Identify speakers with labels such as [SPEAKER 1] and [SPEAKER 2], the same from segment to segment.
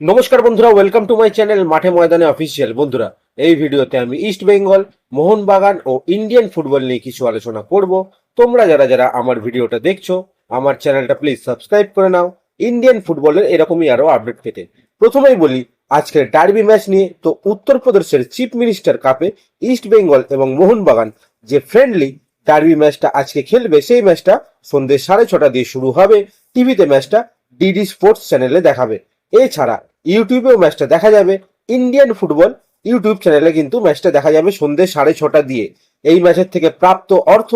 [SPEAKER 1] নমস্কার বন্ধুরা welcome to my channel মাঠে ময়দানে অফিসিয়াল বন্ধুরা, এই ভিডিওতে আমি ইস্ট বেঙ্গল মোহনবাগান ও ইন্ডিয়ান ফুটবল নিয়ে কিছু আলোচনা করব। তোমরা যারা যারা আমার ভিডিওটা দেখছ, আমার চ্যানেলটা প্লিজ সাবস্ক্রাইব করে নাও। ইন্ডিয়ান ফুটবলের এরকমই আরও আপডেট পেতে। প্রথমেই বলি, আজকের ডার্বি ম্যাচ নিয়ে তো উত্তরপ্রদেশের চিফ মিনিস্টার কাপে ইস্ট বেঙ্গল এবং মোহনবাগান যে ফ্রেন্ডলি ডার্বি ম্যাচটা আজকে খেলবে, সেই ম্যাচটা সন্ধ্যে সাড়ে ছটা দিয়ে শুরু হবে। টিভিতে ম্যাচটা ডিডি স্পোর্টস চ্যানেলে দেখাবে। এছাড়া ইউটিউবেও ম্যাচটা দেখা যাবে। ইন্ডিয়ান ফুটবল ইউটিউব চ্যানেলে কিন্তু ম্যাচটা দেখা যাবে সন্ধ্যে সাড়ে ছটা দিয়ে। এই ম্যাচের থেকে প্রাপ্ত অর্থ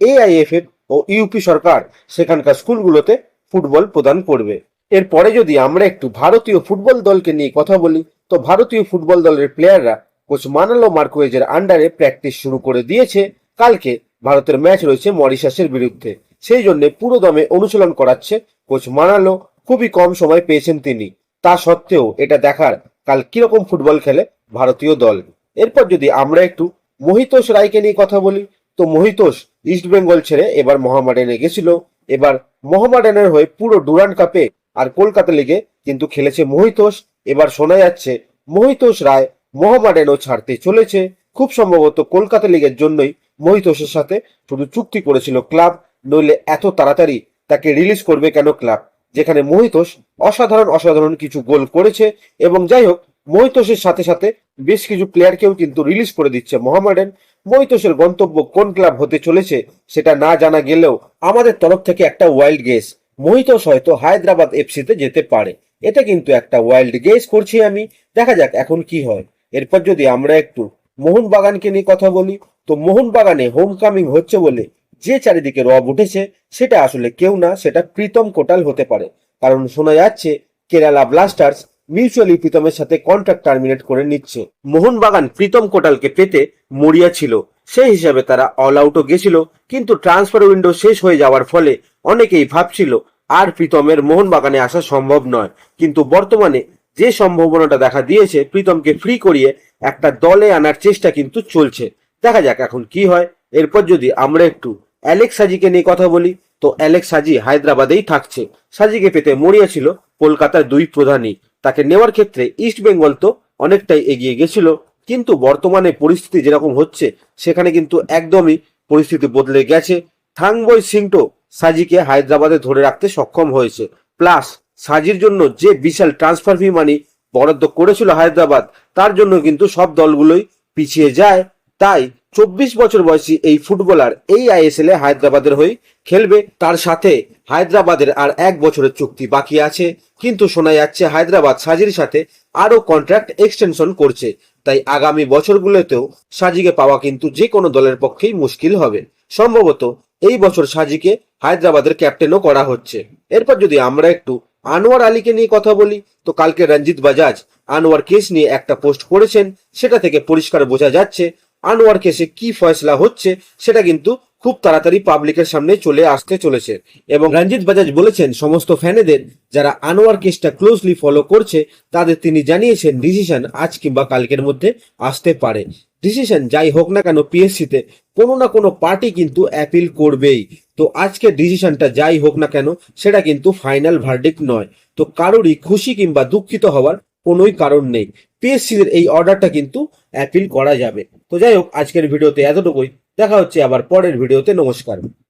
[SPEAKER 1] এআইএফএফ ও ইউপি সরকার সেখানকার স্কুলগুলোতে ফুটবল প্রদান করবে। এরপরে যদি আমরা একটু ভারতীয় ফুটবল দলকে নিয়ে কথা বলি, তো ভারতীয় ফুটবল দলের প্লেয়াররা কোচ মানালো মার্কোয়েজের আন্ডারে প্র্যাকটিস শুরু করে দিয়েছে। কালকে ভারতের ম্যাচ রয়েছে মরিশাসের বিরুদ্ধে। সেই জন্য পুরো দমে অনুশীলন করাচ্ছে কোচ মানালো। খুবই কম সময় পেয়েছেন তিনি। তা সত্ত্বেও এটা দেখার কাল কীরকম ফুটবল খেলে ভারতীয় দল। এরপর যদি আমরা একটু মহিতোষ রায়কে নিয়ে কথা বলি, তো মহিতোষ ইস্ট বেঙ্গল ছেড়ে এবার মোহামেডানে গেছিল। এবার মোহামেডানের হয়ে পুরো ডুরান্ড কাপে আর কলকাতা লিগে কিন্তু খেলেছে মহিতোষ। এবার শোনা যাচ্ছে মহিতোষ রায় মোহামেডানও ছাড়তে চলেছে। খুব সম্ভবত কলকাতা লিগের জন্যই মহিতোষের সাথে শুধু চুক্তি করেছিল ক্লাব, নইলে এত তাড়াতাড়ি তাকে রিলিজ করবে কেন ক্লাব? যেখানে মোহিতোষ অসাধারণ অসাধারণ কিছু গোল করেছে এবং যাই হোক, মোহিতোষের সাথে সাথে বেশ কিছু প্লেয়ারকেও কিন্তু রিলিজ করে দিচ্ছে মোহামেডান। মোহিতোষের গন্তব্য কোন ক্লাব হতে চলেছে সেটা না জানা গেলেও আমাদের তরফ থেকে একটা ওয়াইল্ড গেস মোহিতোষ হয়তো হায়দ্রাবাদ এফসিতে যেতে পারে। এটা কিন্তু একটা ওয়াইল্ড গেস করছি আমি। দেখা যাক এখন কি হয়। এরপর যদি আমরা একটু মোহনবাগানকে নিয়ে কথা বলি, তো মোহনবাগানে হোম কামিং হচ্ছে বলে যে চারিদিকে রব উঠেছে, সেটা আসলে কেউ না, সেটা প্রীতম কোটাল হতে পারে। কারণ শোনা যাচ্ছে, কেরালা ব্লাস্টার্স মিউচুয়ালি প্রীতমের সাথে কন্ট্রাক্ট টার্মিনেট করে নিচ্ছে। মোহনবাগান প্রীতম কোটালকে পেতে মরিয়া ছিল। সেই হিসাবে তারা অল আউটও গেছিল, কিন্তু ট্রান্সফার উইন্ডো শেষ হয়ে যাওয়ার ফলে অনেকেই ভাবছিল, আর প্রীতমের মোহনবাগানে আসা সম্ভব নয়। কিন্তু বর্তমানে যে সম্ভাবনাটা দেখা দিয়েছে, প্রীতমকে ফ্রি করিয়ে একটা দলে আনার চেষ্টা কিন্তু চলছে। দেখা যাক এখন কি হয়। এরপর যদি আমরা একটু অ্যালেক্স সাজিকে নিয়ে কথা বলি। তো অ্যালেক্স সাজি হায়দ্রাবাদেই থাকছে। সাজিকে পেতে মরিয়া ছিল কলকাতার দুই প্রধানই। তাকে নেওয়ার ক্ষেত্রে ইস্ট বেঙ্গল তো অনেকটাই এগিয়ে গেছিল। কিন্তু বর্তমানে পরিস্থিতি যেরকম হচ্ছে, সেখানে কিন্তু একদমই পরিস্থিতি বদলে গেছে। থাংবই সিংটো সাজিকে হায়দ্রাবাদে ধরে রাখতে সক্ষম হয়েছে। প্লাস সাজির জন্য যে বিশাল ট্রান্সফার ফি মানি বরাদ্দ করেছিল হায়দ্রাবাদ, তার জন্য কিন্তু সব দলগুলোই পিছিয়ে যায়। তাই চব্বিশ বছর বয়সী এই ফুটবলার এই আইএসএল এ হায়দ্রাবাদের হয়ে খেলবে। তার সাথে হায়দ্রাবাদের আর এক বছরের চুক্তি বাকি আছে। কিন্তু শোনা যাচ্ছে হায়দ্রাবাদ সাজির সাথে আরও কন্ট্রাক্ট এক্সটেনশন করছে। তাই আগামী বছরগুলোতেও সাজিকে পাওয়া কিন্তু যে কোনো দলের পক্ষেই মুশকিল হবে। সম্ভবত এই বছর সাজিকে হায়দ্রাবাদের ক্যাপ্টেনও করা হচ্ছে। এরপর যদি আমরা একটু আনোয়ার আলীকে নিয়ে কথা বলি, তো কালকে রঞ্জিত বাজাজ আনোয়ার কেস নিয়ে একটা পোস্ট করেছেন। সেটা থেকে পরিষ্কার বোঝা যাচ্ছে আনোয়ার কেসে কি ফয়সলা হচ্ছে, সেটা কিন্তু খুব তাড়াতাড়ি পাবলিকের সামনে চলে আসতে চলেছে। এবং রঞ্জিত বাজাজ বলেছেন, সমস্ত ফ্যানেদের যারা আনোয়ার কেসটা ক্লোজলি ফলো করছে, তাদের তিনি জানিয়েছেন ডিসিশন আজ কিংবা কালকের মধ্যে আসতে পারে। ডিসিশন যাই হোক না কেন পিএসসিতে কোনো না কোনো পার্টি কিন্তু অ্যাপিল করবেই। তো আজকের ডিসিশনটা যাই হোক না কেন, সেটা কিন্তু ফাইনাল ভার্ডিক্ট নয়। তো কারোরই খুশি কিংবা দুঃখিত হওয়ার কোনোই কারণ নেই। পিএসসির এই অর্ডারটা কিন্তু অ্যাপিল করা যাবে। তো যাই হোক, আজকের ভিডিওতে এতটুকুই। দেখা হচ্ছে আবার পরের ভিডিওতে। নমস্কার।